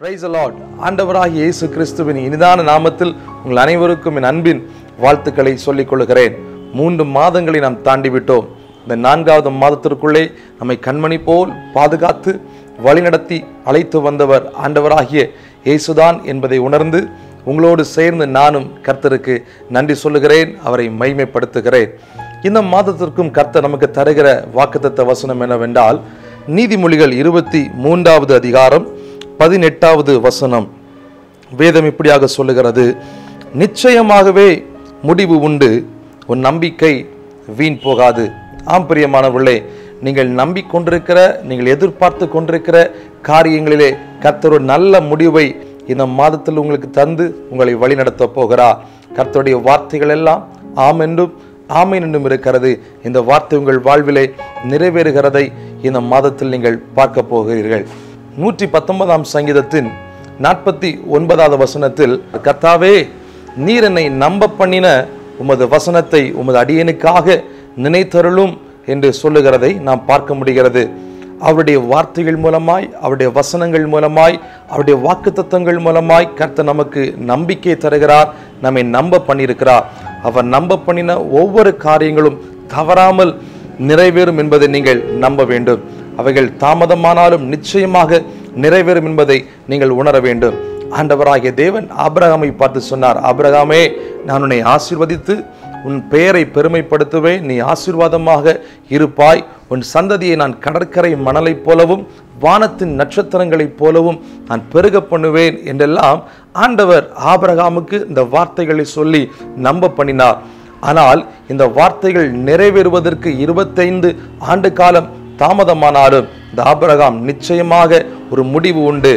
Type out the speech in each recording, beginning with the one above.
Price allot ஆண்டவராகிய இயேசு கிறிஸ்துவின் இனிதான நாமத்தில் உங்கள் அனைவருக்கும் என் அன்பின் வாழ்த்துக்களை சொல்லிக் கொள்கிறேன். மூன்று மாதங்களை நாம் தாண்டி விட்டோம் இந்த நான்காவது மாதத்திற்குள்ளே நம்மை கண்மணி போல் பாதுகாத்து வழிநடத்தி அழைத்து வந்தவர் ஆண்டவராகிய இயேசுதான் என்பதை உணர்ந்து உங்களோடு சேர்ந்து நானும் கர்த்தருக்கு நன்றி சொல்லுகிறேன் அவரை மைமைப்படுத்துகிறேன் இந்த மாதத்திற்கும் கர்த்தர் நமக்கு தருகிற வாக்குத்தத்த வசனம் என்னவென்றால் நீதிமொழிகள் இருபத்தி மூன்றாவது அதிகாரம் பதினெட்டாவது வசனம். வேதம் இப்படியாக சொல்லுகிறது நிச்சயமாகவே முடிவு உண்டு உன் நம்பிக்கை வீண் போகாது. ஆம் பிரியமானவர்களே நீங்கள் நம்பிக்கொண்டிருக்கிற நீங்கள் எதிர்பார்த்து கொண்டிருக்கிற காரியங்களிலே கர்த்தர் ஒரு நல்ல முடிவை இந்த மாதத்தில் உங்களுக்கு தந்து உங்களை வழிநடத்த போகிறார் கர்த்தருடைய வார்த்தைகள் எல்லாம் ஆம் என்றும் ஆமை என்றும் இருக்கிறது. இந்த வார்த்தை உங்கள் வாழ்விலே நிறைவேறுகிறதை இந்த மாதத்தில் நீங்கள் பார்க்க போகிறீர்கள். நூற்றி பத்தொன்பதாம் சங்கீதத்தின் நாற்பத்தி ஒன்பதாவது வசனத்தில் கர்த்தாவே நீர் என்னை நம்ப பண்ணின உமது வசனத்தை உமது அடியனுக்காக நினைத்தருளும் என்று சொல்லுகிறதை நாம் பார்க்க முடிகிறது. அவருடைய வார்த்தைகள் மூலமாய் அவருடைய வசனங்கள் மூலமாய் அவருடைய வாக்குத்தத்தங்கள் மூலமாய் கர்த்த நமக்கு நம்பிக்கை தருகிறார் நம்மை நம்ப பண்ணியிருக்கிறார் அவர் நம்ப பண்ணின ஒவ்வொரு காரியங்களும் தவறாமல் நிறைவேறும் என்பதை நீங்கள் நம்ப வேண்டும். அவைகள் தாமதமானாலும் நிச்சயமாக நிறைவேறும் என்பதை நீங்கள் உணர வேண்டும். ஆண்டவராகிய தேவன் ஆபிரகாமை பார்த்து சொன்னார் ஆபிரகாமே நான் உன்னை ஆசிர்வதித்து உன் பெயரை பெருமைப்படுத்துவேன். நீ ஆசீர்வாதமாக இருப்பாய். உன் சந்ததியை நான் கடற்கரை மணலைப் போலவும் வானத்தின் நட்சத்திரங்களைப் போலவும் நான் பெருக பண்ணுவேன். என்றெல்லாம் ஆண்டவர் ஆபிரகாமுக்கு இந்த வார்த்தைகளை சொல்லி நம்ப பண்ணினார். ஆனால் இந்த வார்த்தைகள் நிறைவேறுவதற்கு இருபத்தைந்து ஆண்டு காலம் தாமதமானாலும் இந்த ஆபரகாம் நிச்சயமாக ஒரு முடிவு உண்டு.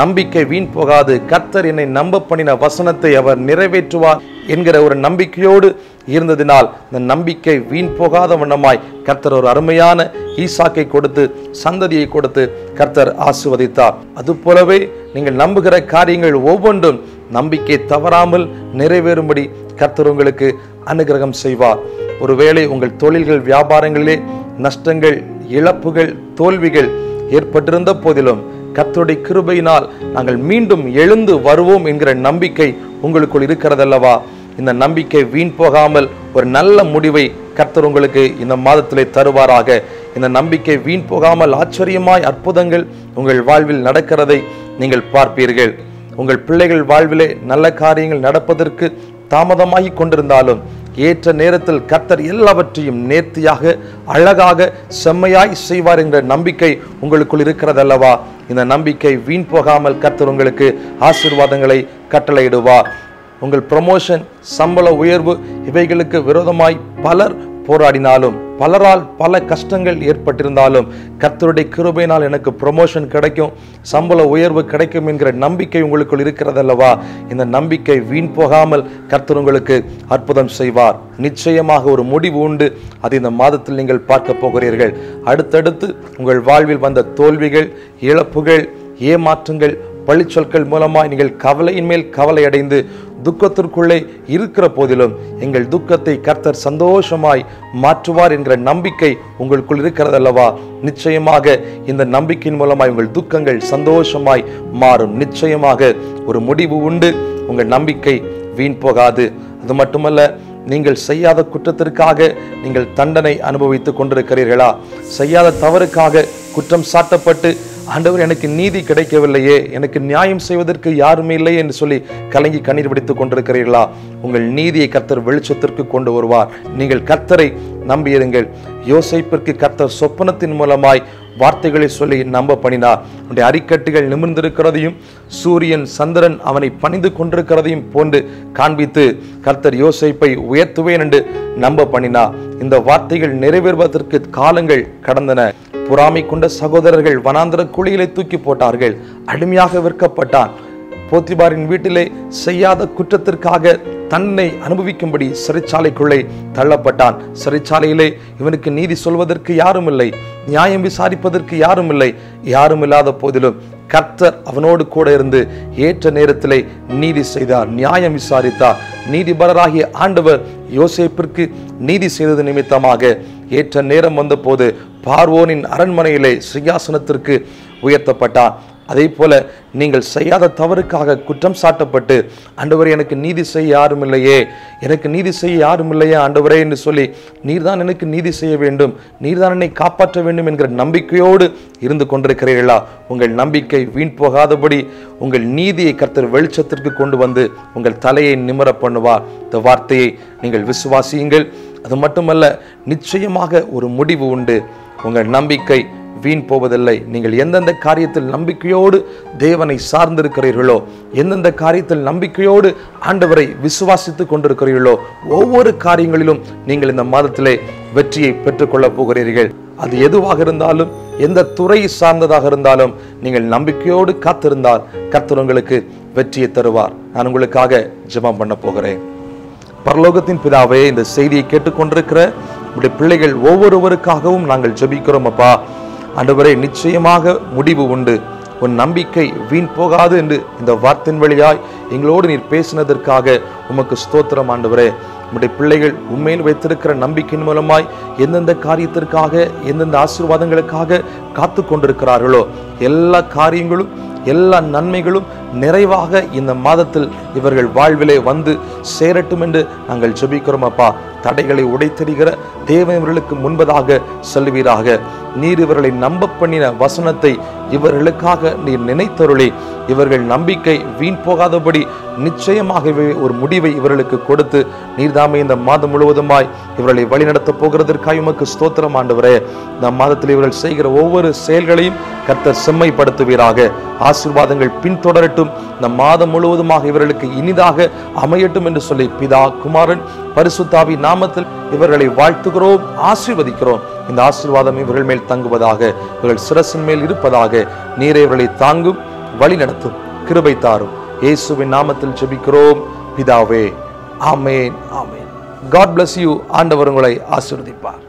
நம்பிக்கை வீண் போகாது. கர்த்தர் என்னை நம்ப பண்ணின வசனத்தை அவர் நிறைவேற்றுவார் என்கிற ஒரு நம்பிக்கையோடு இருந்ததினால் இந்த நம்பிக்கை வீண் போகாத வண்ணமாய் கர்த்தர் ஒரு அருமையான ஈசாக்கை கொடுத்து சந்ததியை கொடுத்து கர்த்தர் ஆசுவதித்தார் அதுபோலவே நீங்கள் நம்புகிற காரியங்கள் ஒவ்வொன்றும் நம்பிக்கை தவறாமல் நிறைவேறும்படி கர்த்தர் உங்களுக்கு அனுகிரகம் செய்வார். ஒருவேளை உங்கள் தொழில்கள் வியாபாரங்களிலே நஷ்டங்கள் இழப்புகள் தோல்விகள் ஏற்பட்டிருந்த போதிலும் கத்தோடைய கிருபையினால் நாங்கள் மீண்டும் எழுந்து வருவோம் என்கிற நம்பிக்கை உங்களுக்குள் இருக்கிறதல்லவா? இந்த நம்பிக்கை வீண் போகாமல் ஒரு நல்ல முடிவை கர்த்தர் உங்களுக்கு இந்த மாதத்திலே தருவாராக. இந்த நம்பிக்கை வீண் போகாமல் ஆச்சரியமாய் அற்புதங்கள் உங்கள் வாழ்வில் நடக்கிறதை நீங்கள் பார்ப்பீர்கள். உங்கள் பிள்ளைகள் வாழ்விலே நல்ல காரியங்கள் நடப்பதற்கு தாமதமாகி கொண்டிருந்தாலும் ஏற்ற நேரத்தில் கர்த்தர் எல்லாவற்றையும் நேர்த்தியாக அழகாக செம்மையாய் செய்வார் என்ற நம்பிக்கை உங்களுக்குள் இருக்கிறதல்லவா? இந்த நம்பிக்கை வீண் போகாமல் கர்த்தர் உங்களுக்கு ஆசீர்வாதங்களை கட்டளையிடுவார். உங்கள் ப்ரமோஷன் சம்பள உயர்வு இவைகளுக்கு விரோதமாய் பலர் போராடினாலும் பலரால் பல கஷ்டங்கள் ஏற்பட்டிருந்தாலும் கர்த்தருடைய கிருபையினால் எனக்கு ப்ரொமோஷன் கிடைக்கும் சம்பள உயர்வு கிடைக்கும் என்கிற நம்பிக்கை உங்களுக்குள் இருக்கிறதல்லவா? இந்த நம்பிக்கை வீண் போகாமல் கர்த்தர் உங்களுக்கு அற்புதம் செய்வார். நிச்சயமாக ஒரு முடிவு உண்டு. அது இந்த மாதத்தில் நீங்கள் பார்க்க போகிறீர்கள். அடுத்தடுத்து உங்கள் வாழ்வில் வந்த தோல்விகள் இழப்புகள் ஏமாற்றங்கள் பழிச்சொற்கள் மூலமாக நீங்கள் கவலையின் மேல் கவலை அடைந்து துக்கத்திற்குள்ளே இருக்கிற போதிலும் எங்கள் துக்கத்தை கர்த்தர் சந்தோஷமாய் மாற்றுவார் என்கிற நம்பிக்கை உங்களுக்குள் இருக்கிறதல்லவா? நிச்சயமாக இந்த நம்பிக்கையின் மூலமாய் உங்கள் துக்கங்கள் சந்தோஷமாய் மாறும். நிச்சயமாக ஒரு முடிவு உண்டு. உங்கள் நம்பிக்கை வீண் போகாது. அது மட்டுமல்ல நீங்கள் செய்யாத குற்றத்திற்காக நீங்கள் தண்டனை அனுபவித்துக் கொண்டிருக்கிறீர்களா? செய்யாத தவறுக்காக குற்றம் சாட்டப்பட்டு ஆண்டவர் எனக்கு நீதி கிடைக்கவில்லையே எனக்கு நியாயம் செய்வதற்கு யாருமே இல்லை என்று சொல்லி கலங்கி கண்ணீர் பிடித்துக் கொண்டிருக்கிறீர்களா? உங்கள் நீதியை கர்த்தர் வெளிச்சத்திற்கு கொண்டு வருவார். நீங்கள் கர்த்தரை நம்பியிருங்கள். யோசைப்பிற்கு கர்த்தர் சொப்பனத்தின் மூலமாய் வார்த்தைகளை சொல்லி நம்ப பண்ணினார் அவனுடைய அரிக்கட்டுகள் நிமிர்ந்திருக்கிறதையும் சூரியன் சந்திரன் அவனை பணிந்து கொண்டிருக்கிறதையும் போன்று காண்பித்து கர்த்தர் யோசிப்பை உயர்த்துவேன் என்று நம்ப பண்ணினார் இந்த வார்த்தைகள் நிறைவேறுவதற்கு காலங்கள் கடந்தன. பொறாமை கொண்ட சகோதரர்கள் வனாந்திர குழியிலே தூக்கி போட்டார்கள். அடிமையாக விற்கப்பட்டான். போத்திபாரின் வீட்டிலே செய்யாத குற்றத்திற்காக தன்னை அனுபவிக்கும்படி சிறைச்சாலைக்குள்ளே தள்ளப்பட்டான். சிறைச்சாலையிலே இவனுக்கு நீதி சொல்வதற்கு யாரும் இல்லை. நியாயம் விசாரிப்பதற்கு யாரும் இல்லை. யாரும் இல்லாத போதிலும் கர்த்தர் அவனோடு கூட இருந்து ஏற்ற நேரத்திலே நீதி செய்தார் நியாயம் விசாரித்தார். நீதிபரராகிய ஆண்டவர் யோசேப்பிற்கு நீதி செய்தது நிமித்தமாக ஏற்ற நேரம் வந்தபோது பார்வோனின் அரண்மனையிலே சிங்காசனத்திற்கு உயர்த்தப்பட்டான் அதே போல நீங்கள் செய்யாத தவறுக்காக குற்றம் சாட்டப்பட்டு ஆண்டவரே எனக்கு நீதி செய்ய யாரும் இல்லையே. எனக்கு நீதி செய்ய யாரும் இல்லையே ஆண்டவரே என்று சொல்லி நீர்தான் எனக்கு நீதி செய்ய வேண்டும். நீர்தான் என்னை காப்பாற்ற வேண்டும் என்கிற நம்பிக்கையோடு இருந்து கொண்டிருக்கிறீர்களா? உங்கள் நம்பிக்கை வீண் போகாதபடி உங்கள் நீதியை கர்த்தர் வெளிச்சத்திற்கு கொண்டு வந்து உங்கள் தலையை நிமிர பண்ணுவார். இந்த வார்த்தையை நீங்கள் விசுவாசியுங்கள். அது மட்டுமல்ல நிச்சயமாக ஒரு முடிவு உண்டு. உங்கள் நம்பிக்கை வீண் போவதில்லை. நீங்கள் எந்தெந்த காரியத்தில் நம்பிக்கையோடு தேவனை சார்ந்திருக்கிறீர்களோ எந்தெந்த காரியத்தில் நம்பிக்கையோடு ஆண்டவரை விசுவாசித்துக் கொண்டிருக்கிறீர்களோ ஒவ்வொரு காரியங்களிலும் நீங்கள் இந்த மாதத்திலே வெற்றியை பெற்றுக்கொள்ளப் போகிறீர்கள். அது எதுவாக இருந்தாலும் எந்த துறை சார்ந்ததாக இருந்தாலும் நீங்கள் நம்பிக்கையோடு காத்திருந்தால் கர்த்தர் உங்களுக்கு வெற்றியை தருவார். நான் உங்களுக்காக ஜெபம் பண்ண போகிறேன். பரலோகத்தின் பிதாவே இந்த செய்தியை கேட்டுக்கொண்டிருக்கிற உடைய பிள்ளைகள் ஒவ்வொருவருக்காகவும் நாங்கள் ஜெபிக்கிறோம் அப்பா. அன்றுவரை நிச்சயமாக முடிவு உண்டு. உன் நம்பிக்கை வீண் போகாது என்று இந்த வார்த்தையின் வழியாய் எங்களோடு நீர் பேசினதற்காக உமக்கு ஸ்தோத்திரம் ஆண்டவரே. உம்முடைய பிள்ளைகள் உண்மையில் வைத்திருக்கிற நம்பிக்கையின் மூலமாய் எந்தெந்த காரியத்திற்காக எந்தெந்த ஆசீர்வாதங்களுக்காக காத்து கொண்டிருக்கிறார்களோ எல்லா காரியங்களும் எல்லா நன்மைகளும் நிறைவாக இந்த மாதத்தில் இவர்கள் வாழ்விலே வந்து சேரட்டும் என்று நாங்கள் ஜெபிக்கிறோம் அப்பா. தடைகளை உடைத்தெறிகிற தேவன் இவர்களுக்கு முன்பதாக செல்வீராக. நீர் இவர்களை நம்ப பண்ணின வசனத்தை இவர்களுக்காக நீர் நினைத்தருளி. இவர்கள் நம்பிக்கை வீண் போகாதபடி நிச்சயமாகவே ஒரு முடிவை இவர்களுக்கு கொடுத்து நீர்தாமே இந்த மாதம் முழுவதுமாய் இவர்களை வழிநடத்தப் போகிறதற்காக உமக்கு ஸ்தோத்திரம் ஆண்டவரே. இந்த மாதத்தில் இவர்கள் செய்கிற ஒவ்வொரு செயல்களையும் கர்த்தர் செம்மைப்படுத்துவீராக. ஆசீர்வாதங்கள் பின்தொடரட்டும் இந்த மாதம் முழுவதுமாக இவர்களுக்கு இனிதாக அமையட்டும் என்று சொல்லி பிதா குமாரன் பரிசுத்தாவி நாமத்தில் இவர்களை வாழ்த்துகிறோம் ஆசீர்வதிக்கிறோம். இந்த ஆசீர்வாதம் இவர்கள் மேல் தங்குவதாக இவர்கள் சிரசின் மேல் இருப்பதாக நீரை இவர்களை தாங்கும் வழி நடத்தும் கிருபை தாரும். இயேசுவின் நாமத்தில் ஜெபிக்கிறோம். பிதாவே ஆமேன் ஆமேன். காட் பிளஸ் யூ ஆண்டவர் உங்களை ஆசீர்வதிப்பார்.